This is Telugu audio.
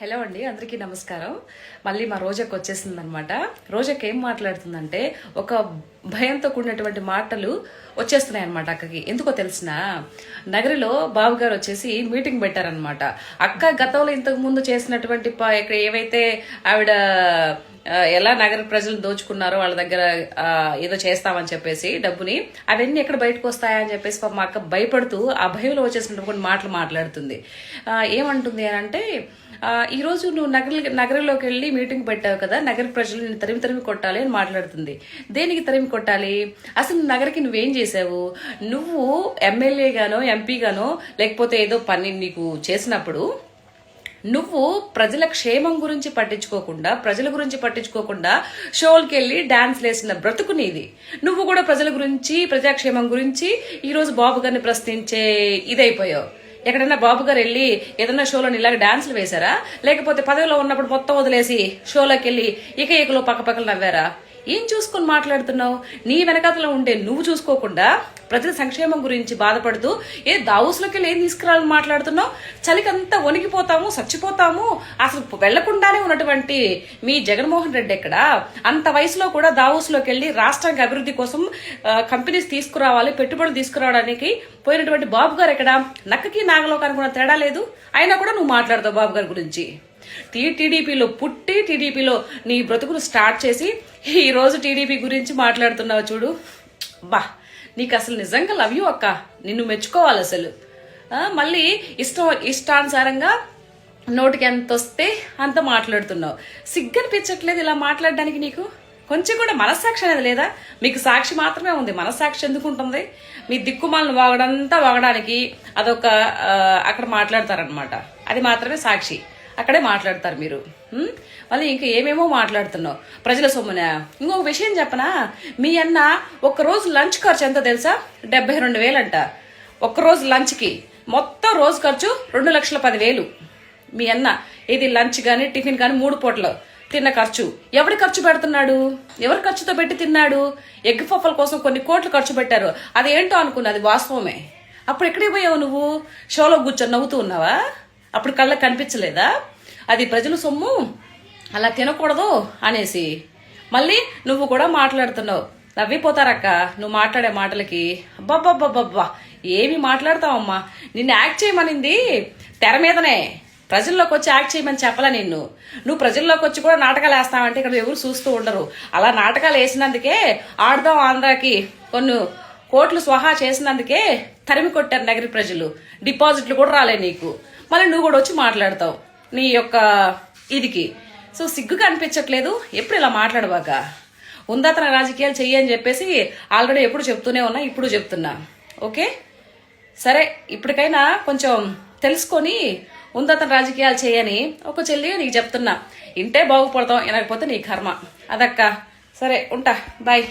హలో అండి అందరికీ నమస్కారం. మళ్ళీ మా రోజాకి వచ్చేసిందనమాట రోజాకి ఏం మాట్లాడుతుందంటే ఒక భయంతో కూడినటువంటి మాటలు వచ్చేస్తున్నాయి అనమాట అక్కకి. ఎందుకో తెలిసిన నగరిలో బాబు గారు వచ్చేసి మీటింగ్ పెట్టారనమాట అక్క గతంలో ఇంతకు ముందు చేసినటువంటి ఇక్కడ ఏవైతే ఆవిడ ఎలా నగర ప్రజలు దోచుకున్నారో వాళ్ళ దగ్గర ఏదో చేస్తామని చెప్పేసి డబ్బుని అవన్నీ ఎక్కడ బయటకు వస్తాయని చెప్పేసి మా అక్క భయపడుతూ ఆ భయంలో వచ్చేసినటువంటి మాటలు మాట్లాడుతుంది. ఏమంటుంది అని అంటే ఈరోజు నువ్వు నగర నగరంలోకి వెళ్ళి మీటింగ్ పెట్టావు కదా నగర ప్రజలు నేను తరిమి తరిమి కొట్టాలి అని మాట్లాడుతుంది. దేనికి తరిమి కొట్టాలి. అసలు నువ్వు నువ్వేం చేసావు? నువ్వు ఎమ్మెల్యేగానో ఎంపీగానో లేకపోతే ఏదో పని నీకు చేసినప్పుడు నువ్వు ప్రజల క్షేమం గురించి పట్టించుకోకుండా ప్రజల గురించి పట్టించుకోకుండా షోల్కి వెళ్ళి డాన్స్ వేసిన బ్రతుకు నీది. నువ్వు కూడా ప్రజల గురించి ప్రజాక్షేమం గురించి ఈరోజు బాబు గారిని ప్రశ్నించే ఇదైపోయావు. ఎక్కడైనా బాబు గారు వెళ్ళి ఏదైనా షోలో ఇలాగ డాన్సులు వేశారా? లేకపోతే పదవిలో ఉన్నప్పుడు మొత్తం వదిలేసి షోలోకి వెళ్ళి ఇక ఇకలో పక్క పక్కలు నవ్వారా? ఏం చూసుకొని మాట్లాడుతున్నావు? నీ వెనకాతలో ఉండే నువ్వు చూసుకోకుండా ప్రజల సంక్షేమం గురించి బాధపడుతూ ఏ దావుస్లోకి వెళ్ళి ఏం తీసుకురావాలని మాట్లాడుతున్నావు? చలికంతా వణికిపోతాము చచ్చిపోతాము. అసలు వెళ్ళకుండానే ఉన్నటువంటి మీ జగన్మోహన్ రెడ్డి ఎక్కడ? అంత వయసులో కూడా దావోస్లోకి వెళ్ళి రాష్ట్రానికి అభివృద్ధి కోసం కంపెనీస్ తీసుకురావాలి పెట్టుబడులు తీసుకురావడానికి పోయినటువంటి బాబు గారు ఎక్కడ? నక్కకి నాగలోకానికి ఉన్న తేడా లేదు? అయినా కూడా నువ్వు మాట్లాడతావు బాబు గారి గురించి. టీడీపీలో పుట్టి టీడీపీలో నీ బ్రతుకును స్టార్ట్ చేసి ఈరోజు టీడీపీ గురించి మాట్లాడుతున్నావు చూడు. బా నీకు అసలు నిజంగా లవ్ యూ అక్క? నిన్ను మెచ్చుకోవాలి అసలు. మళ్ళీ ఇష్టం ఇష్టానుసారంగా నోటికి ఎంత వస్తే అంత మాట్లాడుతున్నావు. సిగ్గనిపించట్లేదు ఇలా మాట్లాడడానికి నీకు? కొంచెం కూడా మనస్సాక్షి అనేది లేదా? మీకు సాక్షి మాత్రమే ఉంది. మనస్సాక్షి ఎందుకు ఉంటుంది? మీ దిక్కుమాలను వాగడంతా వాగడానికి అదొక అక్కడ మాట్లాడతారనమాట అది మాత్రమే సాక్షి. అక్కడే మాట్లాడతారు మీరు. మళ్ళీ ఇంకా ఏమేమో మాట్లాడుతున్నావు? ప్రజల సొమ్మున? ఇంకొక విషయం చెప్పనా? మీ అన్న ఒక్కరోజు లంచ్ ఖర్చు ఎంత తెలుసా? డెబ్బై రెండు వేలంట. ఒక్కరోజు లంచ్కి మొత్తం రోజు ఖర్చు రెండు లక్షల పదివేలు. మీ అన్న ఇది లంచ్ కానీ టిఫిన్ కానీ మూడు పూటలు తిన్న ఖర్చు. ఎవరి ఖర్చు పెడుతున్నాడు? ఎవరి ఖర్చుతో పెట్టి తిన్నాడు? ఎగ్ పఫల కోసం కొన్ని కోట్లు ఖర్చు పెట్టారు. అది అనుకున్నా అది వాస్తవమే. అప్పుడు ఎక్కడికి పోయావు నువ్వు? షోలో కూర్చొని నవ్వుతూ ఉన్నావా? అప్పుడు కళ్ళకి కనిపించలేదా? అది ప్రజల సొమ్ము. అలా తినకూడదు అనేసి. మళ్ళీ నువ్వు కూడా మాట్లాడుతున్నావు. నవ్విపోతారక్క. నువ్వు మాట్లాడే మాటలకి అబ్బబ్బబ్బబ్బబ్బా. ఏమి మాట్లాడతావమ్మా? నిన్ను యాక్ట్ చేయమనింది తెర మీదనే. ప్రజల్లోకి వచ్చి యాక్ట్ చేయమని చెప్పలే నిన్ను. నువ్వు ప్రజల్లోకి వచ్చి కూడా నాటకాలు వేస్తావంటే ఇక్కడ ఎవరు చూస్తూ ఉండరు. అలా నాటకాలు వేసినందుకే ఆడదాం ఆంధ్రాకి కొన్ని కోట్లు స్వహా చేసినందుకే తరిమి కొట్టారు నగరి ప్రజలు. డిపాజిట్లు కూడా రాలే నీకు. మళ్ళీ నువ్వు కూడా వచ్చి మాట్లాడతావు. నీ యొక్క ఇదికి. సో సిగ్గుగా అనిపించట్లేదు. ఎప్పుడు ఇలా మాట్లాడబాక? ఉందాతన రాజకీయాలు చెయ్యి అని చెప్పేసి ఆల్రెడీ ఎప్పుడు చెప్తూనే ఉన్నా ఇప్పుడు చెప్తున్నా. ఓకే? సరే ఇప్పటికైనా కొంచెం తెలుసుకొని ఉందతన రాజకీయాలు చేయని ఒక చెల్లి నీకు చెప్తున్నా. ఇంటే బాగుపడతాం వినకపోతే నీ కర్మ. అదక్క. సరే ఉంటా. బాయ్.